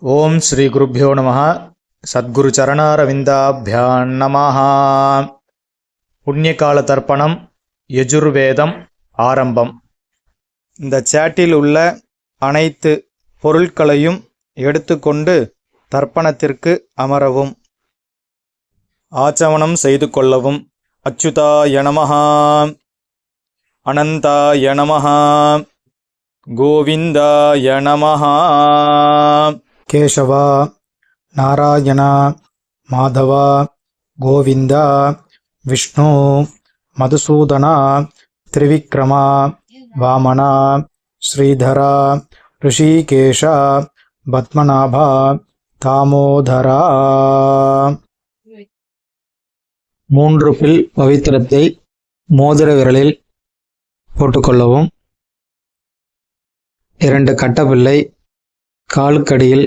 ஓம் ஸ்ரீ குருப்பியோ நம சத்குரு சரணாரவிந்தாபியான் நமஹா. புண்ணியகால தர்ப்பணம் யஜுர்வேதம் ஆரம்பம். இந்த சேட்டில் உள்ள அனைத்து பொருட்களையும் எடுத்துக்கொண்டு தர்ப்பணத்திற்கு அமரவும் ஆச்சமனம் செய்து கொள்ளவும். அச்சுதாய நமஹ. அனந்தாய நமஹ. கோவிந்தாய நமஹ. கேசவா நாராயணா மாதவா கோவிந்தா விஷ்ணு மதுசூதனா திரிவிக்ரமா வாமனா ஸ்ரீதரா ரிஷிகேஷா பத்மநாபா தாமோதரா மூன்று பில் பவித்திரத்தை மோதிர விரலில் போட்டுக்கொள்ளவும். இரண்டு கட்டப்பிள்ளை காலுக்கடியில்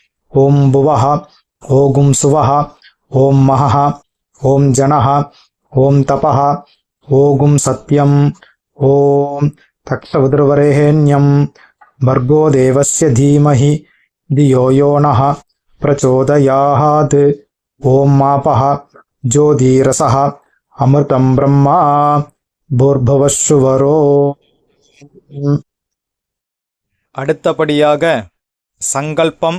ஓம் புவः ஓகும் சுவः ஓம் மகः ஓம் ஜனः ஓம் தபः ஓகும் சத்யம் ஓம் தக்ஷவுதிர்வரேண்யம் भर्गो देवस्य धीमहि धियो यो नः प्रचोदयात् ॐ मापः ज्योतिरसः अमृतं ब्रह्मा भूर्भुवस्सुवरो அடுத்தபடியாக சங்கல்பம்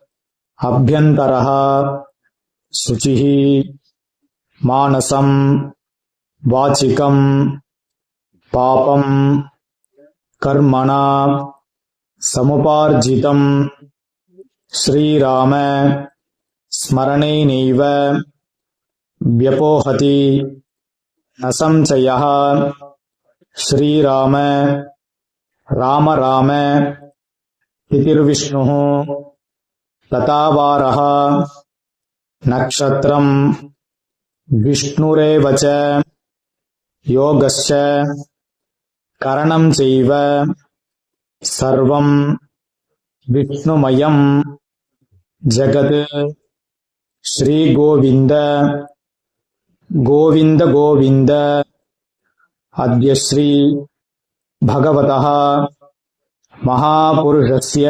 அபியந்தரா சுச்சி மானசம் வாச்சிகம் பாபம் கர்மணா சமுபார்ஜிதம் ஸ்ரீராம ஸ்மரணை நெய்வ வியபோஹதி நசம்சய ஸ்ரீராம ராம ராம இதிர்விஷ்ணு लतावारः नक्षत्रम् विष्णुरेव च योगश्च करणम् चैव सर्वम् विष्णुमयम् जगत्। श्रीगोविन्द गोविन्द गोविन्द। अद्य श्री भगवतः महापुरुषस्य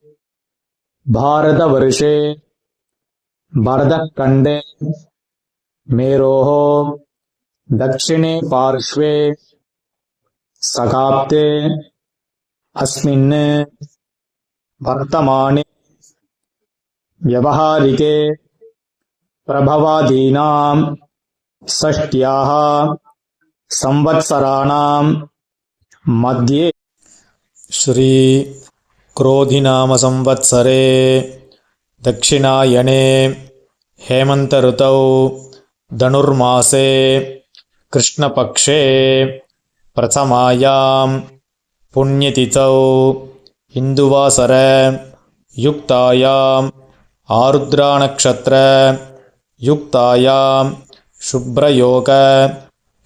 भारतवर्षे भरतखण्डे मेरोः दक्षिणे पार्श्वे सकाप्ते अस्मिन् वर्तमाने व्यवहारिके प्रभवादीनाम् षष्ट्याः संवत्सराणाम् मध्ये। ஸ்ரீ क्रोधिनाम संवत्सरे दक्षिणायणे हेमन्तऋतौ धनुर्मासे कृष्णपक्षे प्रथमायां पुण्यतिथौ इन्दुवासर युक्तायाम् आरुद्रानक्षत्र युक्तायां शुभ्रयोग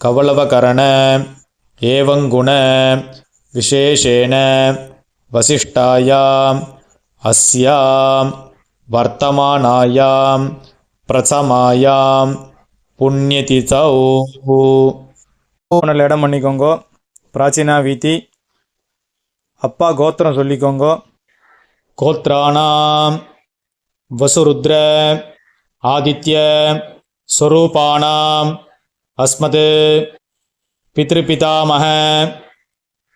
कवलवकरण एवङ्गुण विशेषेण वसिष्ठायाम् अस्यां वर्तमानायां प्रथमायां पुण्यतिथौ நல்ல இடம் பண்ணிக்கோங்க பிராச்சீனா வீதி அப்பா கோத்திரம் சொல்லிக்கோங்க गोत्राणां वसुरुद्र आदित्य स्वरूपाणाम् अस्मत् पितृपितामह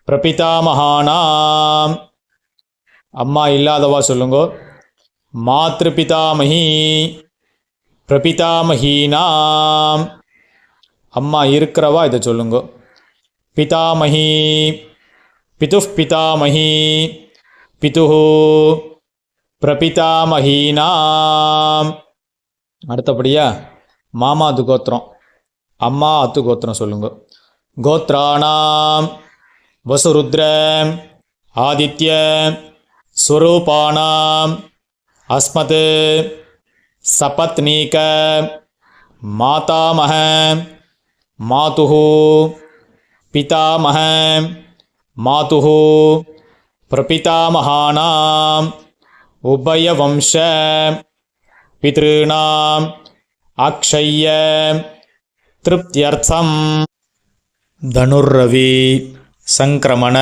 பிரபிதாமகானாம் அம்மா இல்லாதவா சொல்லுங்க. மாத்ருபிதாமகி பிரபிதாமகீனாம் அம்மா இருக்கிறவா இதை சொல்லுங்க. பிதாமகி பிதுஃப் பிதாமகி பிதுः பிரபிதாமகீனாம் அடுத்தபடியா மாமா அது கோத்திரம் அம்மா அத்து கோத்திரம் சொல்லுங்க. கோத்ராணாம் வசுருத்ர ஆதித்ய स्वरूपाणाम् अस्मत् सपत्नीक मातामह मातुः पितामह मातुः प्रपितामहानाम् उभयवंश पितॄणाम् अक्षय्य तृप्त्यर्थं धनुर्रवि सङ्क्रमण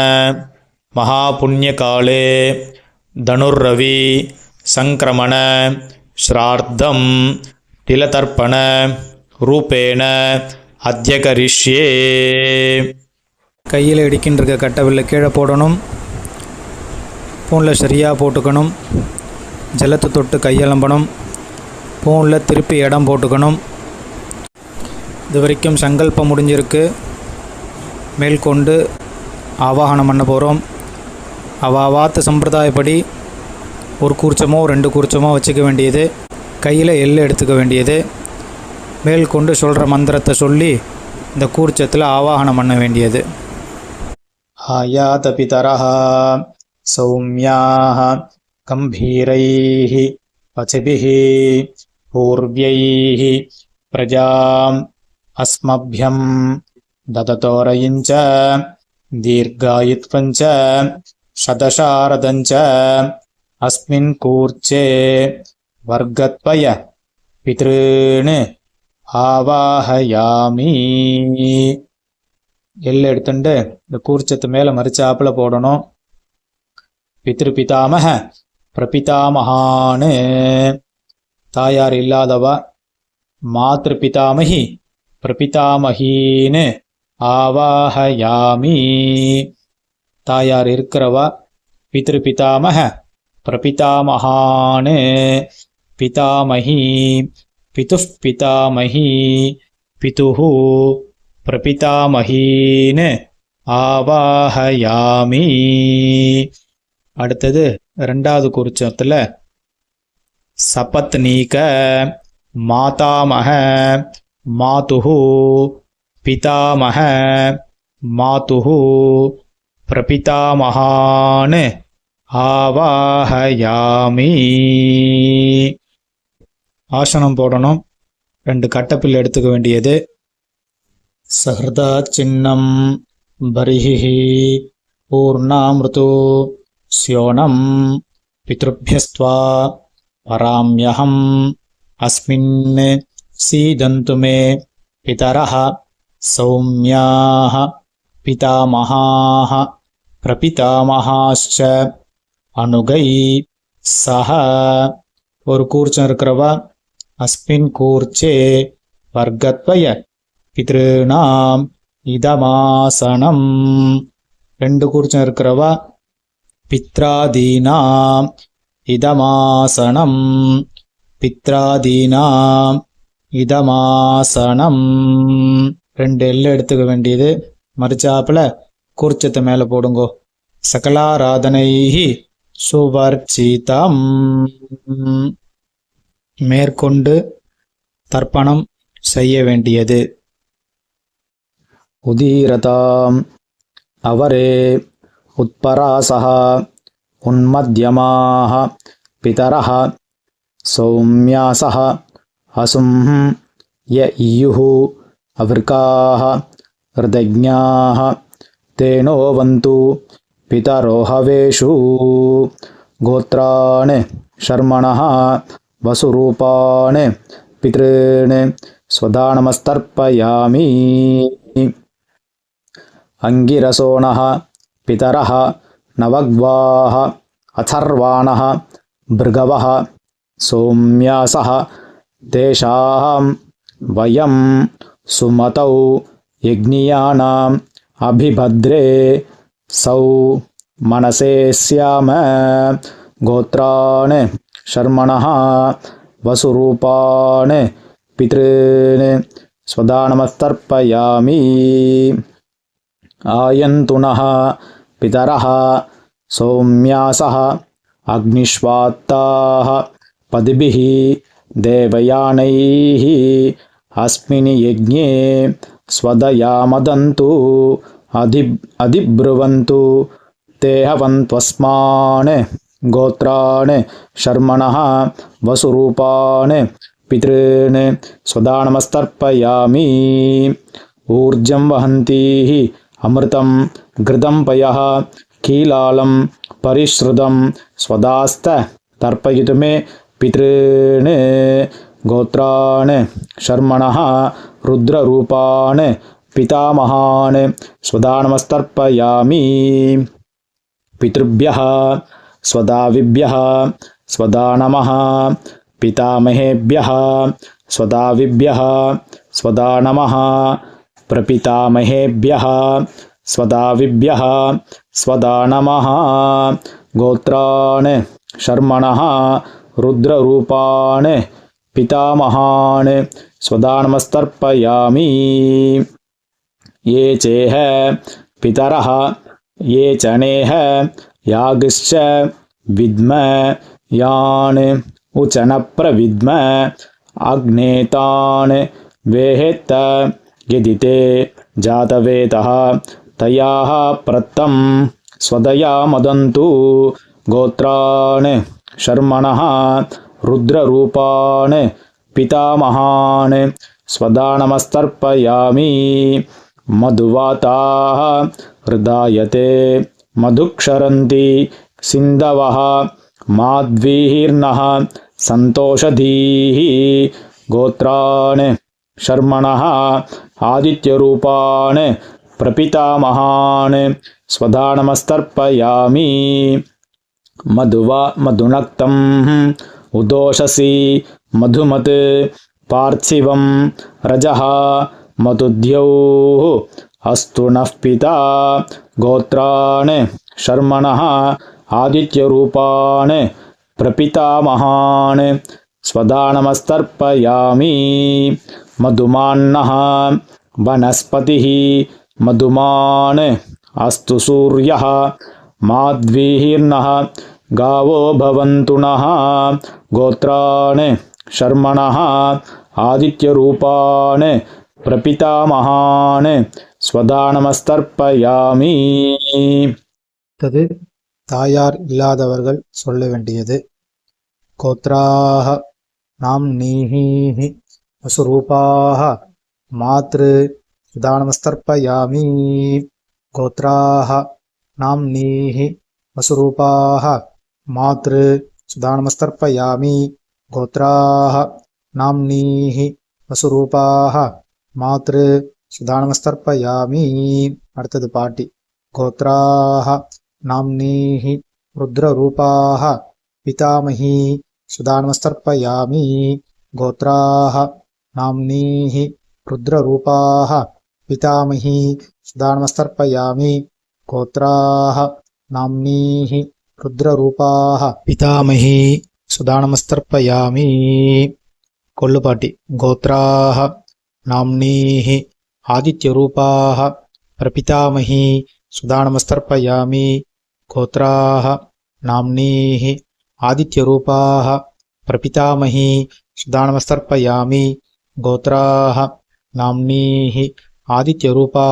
महापुण्यकाले தனுர்ரவி சங்கிரமண ஸ்ரார்த்தம் திலதர்ப்பண ரூபேண அத்தியகரிஷ்யே. கையில் இடிக்கின்றிருக்க கட்டவில் கீழே போடணும். பூனில் சரியாக போட்டுக்கணும். ஜலத்தை தொட்டு கையெலம்பணும். பூனில் திருப்பி இடம் போட்டுக்கணும். இது வரைக்கும் சங்கல்பம் முடிஞ்சிருக்கு. மேற்கொண்டு ஆவாகனம் பண்ண போகிறோம் அவாவாத்து சம்பிரதாயப்படி ஒரு கூர்ச்சமோ ரெண்டு கூர்ச்சமோ வச்சுக்க வேண்டியது. கையில் எள்ளு எடுத்துக்க வேண்டியது. மேல் கொண்டு சொல்கிற மந்திரத்தை சொல்லி இந்த கூர்ச்சத்தில் ஆவாகனம் பண்ண வேண்டியது. ஆயாத பிதரா சௌமியாக கம்பீரை பசிபிஹி பூர்வியை பிரஜாம் அஸ்மபியம் தததோரையிஞ்ச தீர்காயுத்வஞ்ச च शतशारदम् च अस्मिन् कूर्चे वर्गत्वय पितॄन् आवाहयामि எள்ளு எடுத்துட்டு இந்த கூர்ச்சத்து மேலே மறிச்சாப்புல போடணும் பித்ரு பிதாமக பிரபிதாமகான்னு தாயார் இல்லாதவா மாத்ரு பிதாமகி பிரபிதாமகின்னு ஆவாஹயாமி தாயார் இருக்கிறவா? பித்ரு பிதாமக பிரபிதாமகான்னு பிதாமகி பித்து பிதாமகி பிதுஹு. பிரபிதாமகீன்னு ஆவாஹயாமி. அடுத்தது ரெண்டாவது குறிச்சத்தில் சபத்னீக மாதாமக மாதுஹு. பிதாமக மாதுஹு. பிரபிதாமகான் ஆவாஹயாமி ஆசனம் போடணும். ரெண்டு கட்டப்பில் எடுத்துக்க வேண்டியது. சஹதா சின்னம் பரிஹி பூர்ணாமிருது ஸ்யோனம் பித்ருபியஸ்துவா பராமியகம் அஸ்மின் சீதந்து மே பிதர சௌமியா பிதாமகா பிரபிதாமகாश्च அணுகை சஹ ஒரு கூர்ச்சம் இருக்கிறவா அஸ்மின் கூர்ச்சே வர்க்கத்வய பித்ருணாம் இதமாசனம். ரெண்டு கூர்ச்சம் இருக்கிறவா பித்ராதீனாம் இதமாசனம். பித்ராதீனாம் இதமாசனம். ரெண்டு எல்லு எடுத்துக்க வேண்டியது மறிச்சாப்புல கூர்ச்சத்தை மேலே போடுங்கோ சகலாராதனைஹி சுவர்ச்சிதம் மேற்கொண்டு தர்ப்பணம் செய்ய வேண்டியது उदीरताम् अवरे उत्परासः उन्मध्यमाः पितरः सौम्यासः असुं य इयुः अवृकाः हृदज्ञाः तेनोवन्तु पितरो हवेषु गोत्रान् शर्मणः वसुरूपान् पितॄन् स्वधा नमस्तर्पयामि अङ्गिरसो नः पितरः नवग्वाः अथर्वाणः भृगवः सोम्यासः तेषां वयं सुमतौ यज्ञियानाम् अभिभद्रे सौ मनसे स्याम गोत्रान् शर्मणः वसुरूपान् पितॄन् स्वदा नमस्तर्पयामि आयन्तु नः पितरः सौम्यासः अग्निष्वात्ताः पदिभिः देवयानैः अस्मिन् यज्ञे स्वदया मदन्तु अधि अधिब्रुवन्तु। ते हवन्त्वस्मान् गोत्रान् शर्मणः वसुरूपान् पितॄन् स्वदा नमस्तर्पयामि ऊर्जं वहन्तीः अमृतं घृतं पयः कीलालं परिश्रुतं स्वदास्त तर्पयितु मे पितॄन् गोत्रान् शर्मणः रुद्ररूपान् पितामहान् स्वदा नमस्तर्पयामि पितृभ्यः स्वदाविभ्यः स्वदा नमः पितामहेभ्यः स्वदाविभ्यः स्वदा नमः प्रपितामहेभ्यः स्वदाविभ्यः स्वदा नमः गोत्रान् शर्मणः रुद्ररूपान् पितामहान् स्वदा नमस्तर्पयामि ये चेह पितरः ये चनेह यागिश्च विद्म यान् उचनप्रविद्म अग्नेतान् वेहेत्त यदि ते जातवेदः तयाः प्रत्तं स्वदया मदन्तु। गोत्रान् शर्मणः रुद्ररूपान् पितामहान् स्वदा नमस्तर्पयामि मधुवाताः हृदायते मधुक्षरन्ति सिन्धवः माध्वीर्नः सन्तोषधीः गोत्रान् शर्मणः आदित्यरूपान् प्रपितामहान् स्वधा नमस्तर्पयामि मधुवा मधुनक्तं उदोषसि मधुमत् पार्थिवं रजः मधुद्यौः अस्तु नः पिता गोत्रान् शर्मणः आदित्यरूपान् प्रपितामहान् स्वदा नमस्तर्पयामि मधुमान्नः वनस्पतिः मधुमान् अस्तु सूर्यः माध्वीर्नः गावो भवन्तु नः गोत्रान् शर्मणः आदित्यरूपान् प्रपितामहान् स्वदा नमस्तर्पयामि அடுத்தது தாயார் இல்லாதவர்கள் சொல்ல வேண்டியது கோத்ராக நாம் நீஹி வசுரூபாக மாத்ரு சுதானமஸ்தர்ப்பயாமி கோத்ராக நாம் நீஹி வசுரூபாக மாத்ரு சுதானமஸ்தர்ப்பயாமி கோத்ராக நாம் நீஹி வசுரூபாக மாத்ரு சுதானமஸ்தர்ப்பயாமி அடுத்தது பாட்டி गोत्राः नाम्नीः रुद्ररूपाः पितामही सुदानमस्तर्पयामि गोत्राः नाम्नीः रुद्ररूपाः पितामही सुदानमस्तर्पयामि गोत्राः नाम्नीः रुद्र रुद्ररूपा पितामही सुदाणमस्तर्पयामी कोल्लुपाटी, गोत्रा, नामनी, आदित्यरूपा, प्रपितामही सुदाणमस्तर्पयामी गोत्रा, नामनी, आदित्यरूपा, प्रपितामही सुदाणमस्तर्पयामी गोत्रा, नामनी, आदित्यरूपा,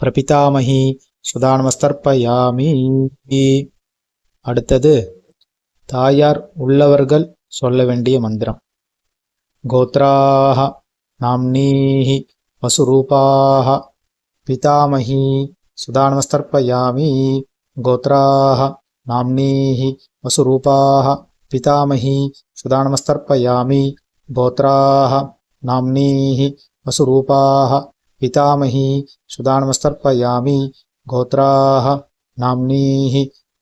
प्रपितामही सुदाणमस्तर्पयामी அடுத்தது தாயார் உள்ளவர்கள் சொல்ல வேண்டிய மந்திரம். கோத்ராக நாம்னீஹி வசுரூபாக பிதாமகி சுதானமஸ்தர்ப்பயாமி. கோத்ராக நாம்னீஹி வசுரூபாக பிதாமகி சுதானமஸ்தர்ப்பயாமி. கோத்ராக நாம்னீஹி வசுரூபாக பிதாமகி சுதானமஸ்தர்ப்பயாமி. கோத்ராக நாம்னீஹி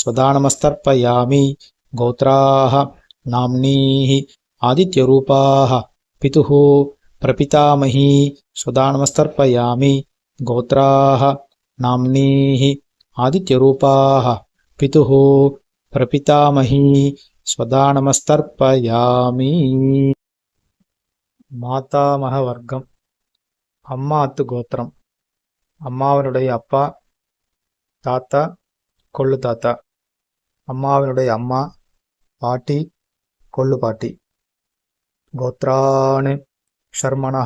स्वदानमस्तर्पयामि गोत्राः नाम्नीः आदित्यरूपाः पितुः प्रपितामही स्वदानमस्तर्पयामि गोत्राः नाम्नीः आदित्यरूपाः पितुः प्रपितामही स्वदानमस्तर्पयामि மாதாமக வர்க்கம் அம்மா அத்து கோத்திரம் அம்மாவினுடைய அப்பா தாத்தா கொள்ளு தாத்தா. அம்மாவினுடைய அம்மா பாட்டி கொள்ளு பாட்டி. கோத்ரான் ஷர்மணா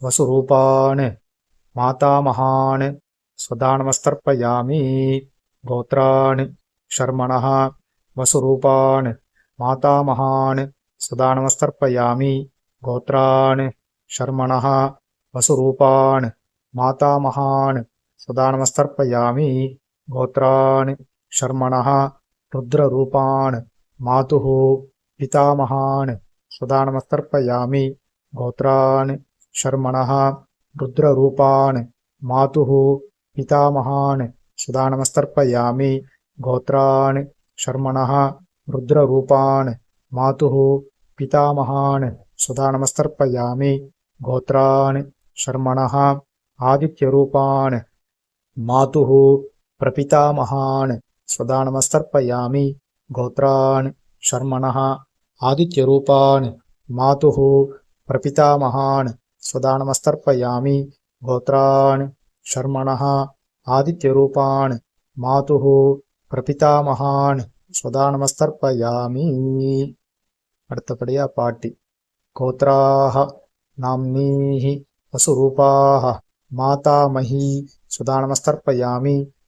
வசுரூபான் மாதாமகான் ஸ்வதானமஸ்தர்ப்பயாமி கோத்ரான் ஷர்மணா வசுரூபான் மாதாமகான் ஸ்வதானமஸ்தர்ப்பயாமி கோத்ரான் ஷர்மணா வசுரூபான் மாதாமகான் ஸ்வதானமஸ்தர்ப்பயாமி गोत्रान् शर्मणः रुद्ररूपान् मातुः पितामहान् स्वदानमस्तर्पयामि गोत्रान् शर्मणः रुद्ररूपान् मातुः पितामहान् सुदानमस्तर्पयामि गोत्रान् शर्मणः रुद्ररूपान् मातुः पितामहान् सुदानमस्तर्पयामि गोत्रान् शर्मणः आदित्यरूपान् मातुः प्रपितामहान् स्वदानमस्तर्पयामि गोत्रान् शर्मणः आदित्यरूपान् मातुः प्रपितामहान् स्वदानमस्तर्पयामि गोत्रान् शर्मणः आदित्यरूपान् मातुः प्रपितामहान् स्वदानमस्तर्पयामि அடுத்தபடியா பாட்டி கோத்ராः नाम्नीः वसुरूपाः मातामही सुदानमस्तर्पयामि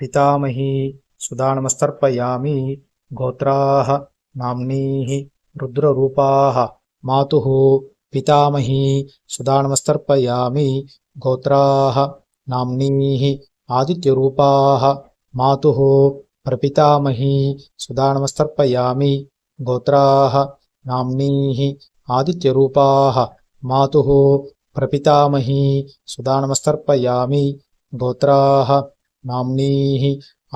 పితామహీ సుదానమస్తర్పయామి గోత్రా నామ్నీ రుద్రరూపా మాతు పితామహీ సుదానమస్తర్పయామి గోత్రా నామ్నీ ఆదిత్యరూపా మాతు ప్రపితామహీ సుదానమస్తర్పయామి గోత్రా నామ్నీ ఆదిత్యరూపా మాతు ప్రపితామహీ సుదానమస్తర్పయామి గోత్రా नाम्नीः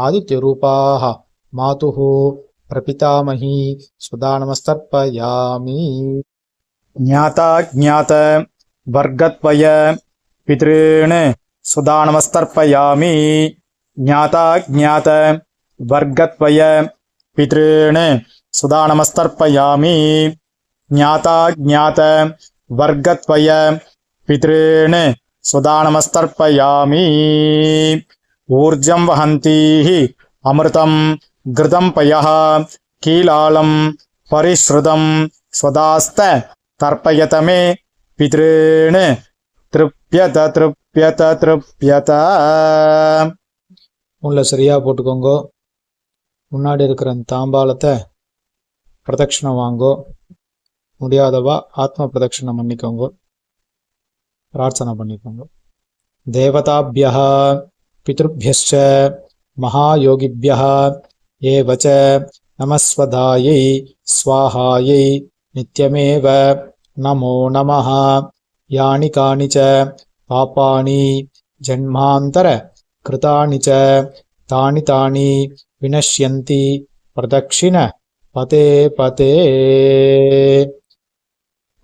आदित्यरूपाः मातुः प्रपितामही सुदानमस्तर्पयामि ज्ञाता ज्ञात वर्गत्वय पितॄन् सुदानमस्तर्पयामि ज्ञाता ज्ञात वर्गत्वय पितॄन् सुदानमस्तर्पयामि ज्ञाता ज्ञात वर्गत्वय पितॄन् सुदानमस्तर्पयामि ஊர்ஜம் வகந்தீஹி அமிர்தம் கிருதம் பயா கீலாலம் பரிஸ்ருதம் ஸ்வதாஸ்த தர்ப்பயதமே பிதிருணு திருப்யத திருப்யத திருப்யத. உள்ள சரியா போட்டுக்கோங்கோ. முன்னாடி இருக்கிற அந்த தாம்பாலத்தை பிரதட்சிணம் வாங்கோ. முடியாதவா ஆத்ம பிரதட்சிணம் பண்ணிக்கோங்க. பிரார்த்தனை பண்ணிக்கோங்க. தேவதாபியா पितृभ्यश्च महायोगिभ्यः एव च नमस्वधायै स्वाहायै नित्यमेव नमो नमः यानि कानि च पापानि जन्मान्तरकृतानि च तानि तानि विनश्यन्ति பிரதட்சிண பதே பதே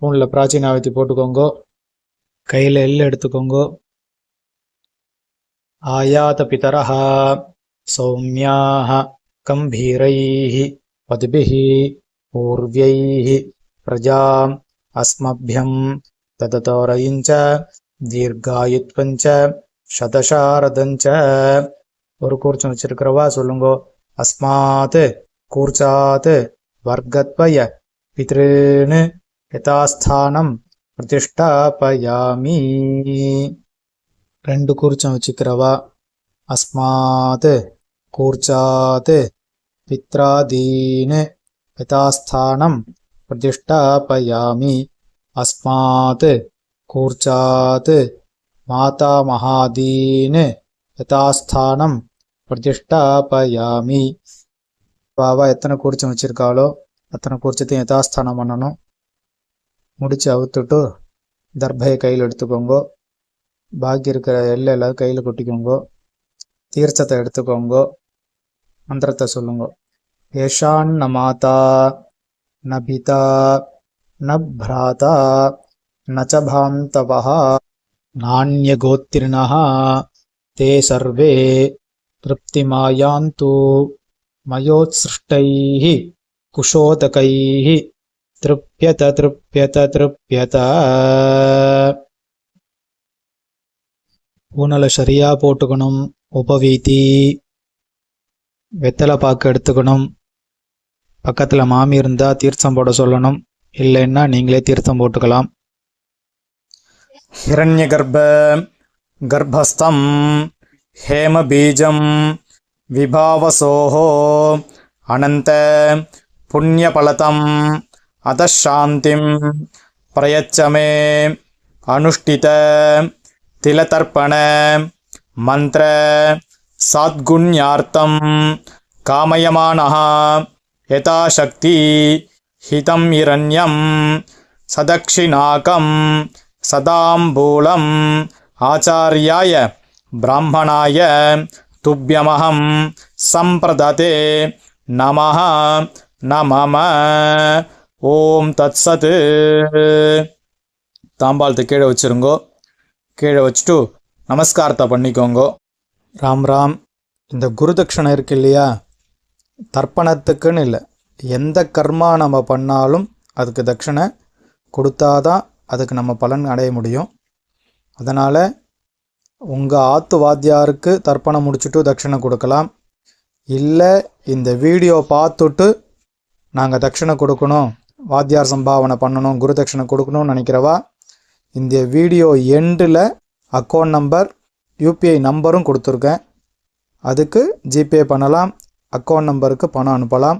ஃபோனில் பிராச்சீனாவத்தி போட்டுக்கோங்கோ கையில் எல் எடுத்துக்கோங்கோ ஆயாத பிதரः சௌமியாः கம்பீரைः பதுபிः பூர்வைः பிரஜாம் அஸ்மபியம் தததோரயிஞ்ச தீர்காயுத்வஞ்ச சதசாரதஞ்ச ஒரு கூர்ச்சம் வச்சிருக்கிறவா சொல்லுங்க அஸ்மாத் கூர்ச்சாத் வர்க்கத்வய பித்ருன்னு யதாஸ்தானம் பிரதிஷ்டாபயாமி ரெண்டு கூர்ச்சம் வச்சுக்கிறவா அஸ்மாத் கூர்ச்சாத் பித்ராதீன் யதாஸ்தானம் பிரதிஷ்டாபயாமி அஸ்மாத் கூர்ச்சாத் மாதாமகாதீன் யதாஸ்தானம் பிரதிஷ்டாபயாமி பாபா எத்தனை கூர்ச்சம் வச்சிருக்காளோ அத்தனை கூர்ச்சத்தையும் யதாஸ்தானம் பண்ணணும் முடிச்சு அவுத்துட்டு தர்பையை கையில் எடுத்துக்கோங்க பாக்கி இருக்கிற எல்லை எல்லாரும் கையில் கொட்டிக்கோங்கோ தீர்ச்சத்தை எடுத்துக்கோங்கோ மந்திரத்தை சொல்லுங்கோ ஏஷான் மாதா நபிதா நப்ராதா நச்சபாந்தவா నాణ్యగోత్రిణ తే సర్వే తృప్తిమాయాంతు మయోత్సృష్టై కుశోదకై తృప్యత తృప్యత తృప్యత ஊனலை சரியாக போட்டுக்கணும் உபவீதி வெத்தலை பாக்கு எடுத்துக்கணும் பக்கத்தில் மாமி இருந்தால் தீர்த்தம் போட சொல்லணும் இல்லைன்னா நீங்களே தீர்த்தம் போட்டுக்கலாம். ஹிரண்ய கர்ப்ப கர்ப்பஸ்தம் ஹேமபீஜம் விபாவசோஹோ அனந்த புண்ணிய பலதம் அதாந்திம் பிரயச்சமே அனுஷ்டித திலதர்ப்பண மந்திர சாத்குண்யார்த்தம் காமயமானஹா யதாசக்தி ஹிதம் இரண்யம் சதக்ஷிணாக்கம் சதாம்பூலம் ஆச்சாரியாய பிராமணாய துப்பியமகம் சம்பிரததே நமஹ நமம ஓம் தத்சத்து தாம்பாளத்து கீழே வச்சுருங்கோ. கீழே வச்சுட்டு நமஸ்காரத்தை பண்ணிக்கோங்கோ. ராம் ராம் இந்த குருதட்சணை இருக்கு இல்லையா? தர்ப்பணத்துக்குன்னு இல்லை. எந்த கர்மா நம்ம பண்ணாலும் அதுக்கு தட்சணை கொடுத்தாதான் அதுக்கு நம்ம பலன் அடைய முடியும். அதனால் உங்கள் ஆத்து வாத்தியாருக்கு தர்ப்பணம் முடிச்சுட்டு தட்சணை கொடுக்கலாம். இல்லை இந்த வீடியோ பார்த்துட்டு நாங்கள் தட்சணை கொடுக்கணும் வாத்தியார் சம்பாவனை பண்ணணும் குரு தட்சணை கொடுக்கணும்னு நினைக்கிறவா? இந்த வீடியோ எண்டில் அக்கௌண்ட் நம்பர் யூபிஐ நம்பரும் கொடுத்துருக்கேன். அதுக்கு ஜிபே பண்ணலாம் அக்கௌண்ட் நம்பருக்கு பணம் அனுப்பலாம்.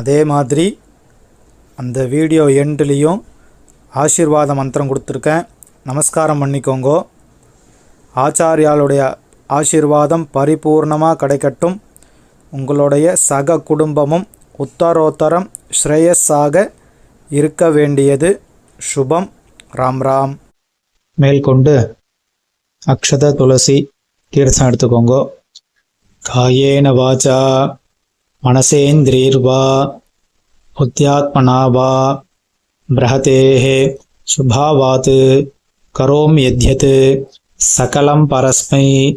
அதே மாதிரி அந்த வீடியோ எண்ட்லேயும் ஆசீர்வாத மந்திரம் கொடுத்துருக்கேன். நமஸ்காரம் பண்ணிக்கோங்கோ. ஆச்சாரியாளுடைய ஆசீர்வாதம் பரிபூர்ணமாக கிடைக்கட்டும். உங்களுடைய சக குடும்பமும் உத்தரோத்தரம் ஸ்ரேயஸாக இருக்க வேண்டியது. சுபம். ராம் ராம். மேற்கொண்டு அக்ஷத துளசி தீர்த்தம் எடுத்துக்கோங்க. காயேன வாச்சா மனசேந்திரீர்வா புத்தியாத்மனா வா பிரஹதேः சுபாவாத் கரோம் யத்யத் சகலம் பரஸ்மை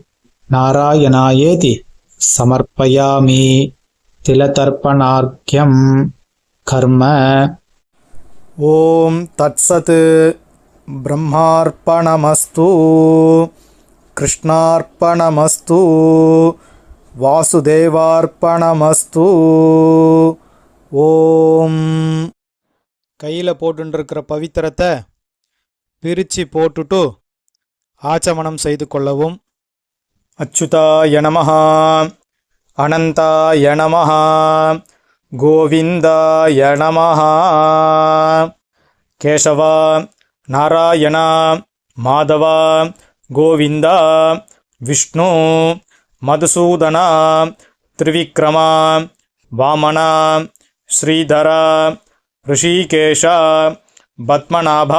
நாராயணாயேதி சமர்ப்பயாமி திலதர்ப்பணார்க்கியம் கர்ம. ஓம் தத்சத். ब्रह्मार्पणमस्तु। कृष्णार्पणमस्तु। வாசுதேவார்ப்பணமஸ்து ஓம் கையில் போட்டுருக்கிற பவித்திரத்தை பிரித்து போட்டுட்டு ஆச்சமணம் செய்து கொள்ளவும். அச்சுதாய நமஹா। அனந்தாய நமஹா। கோவிந்தாய நமஹா। கேசவா। नारायणा माधव गोविन्द विष्णु मधुसूदना त्रिविक्रमा वामना श्रीधरा ऋषिकेश பத்மநாப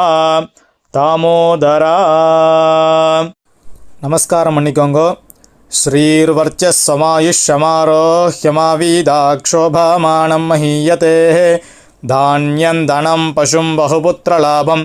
தாமோதரா நமஸ்காரம் नमस्कारमणिकोङ्गो श्रीर्वर्त्यस्समायुष्यमारोह्यमाविदाक्षोभमानं महीयतेः। தானியந்தனம் பசும் பகுபுத்திரலாபம்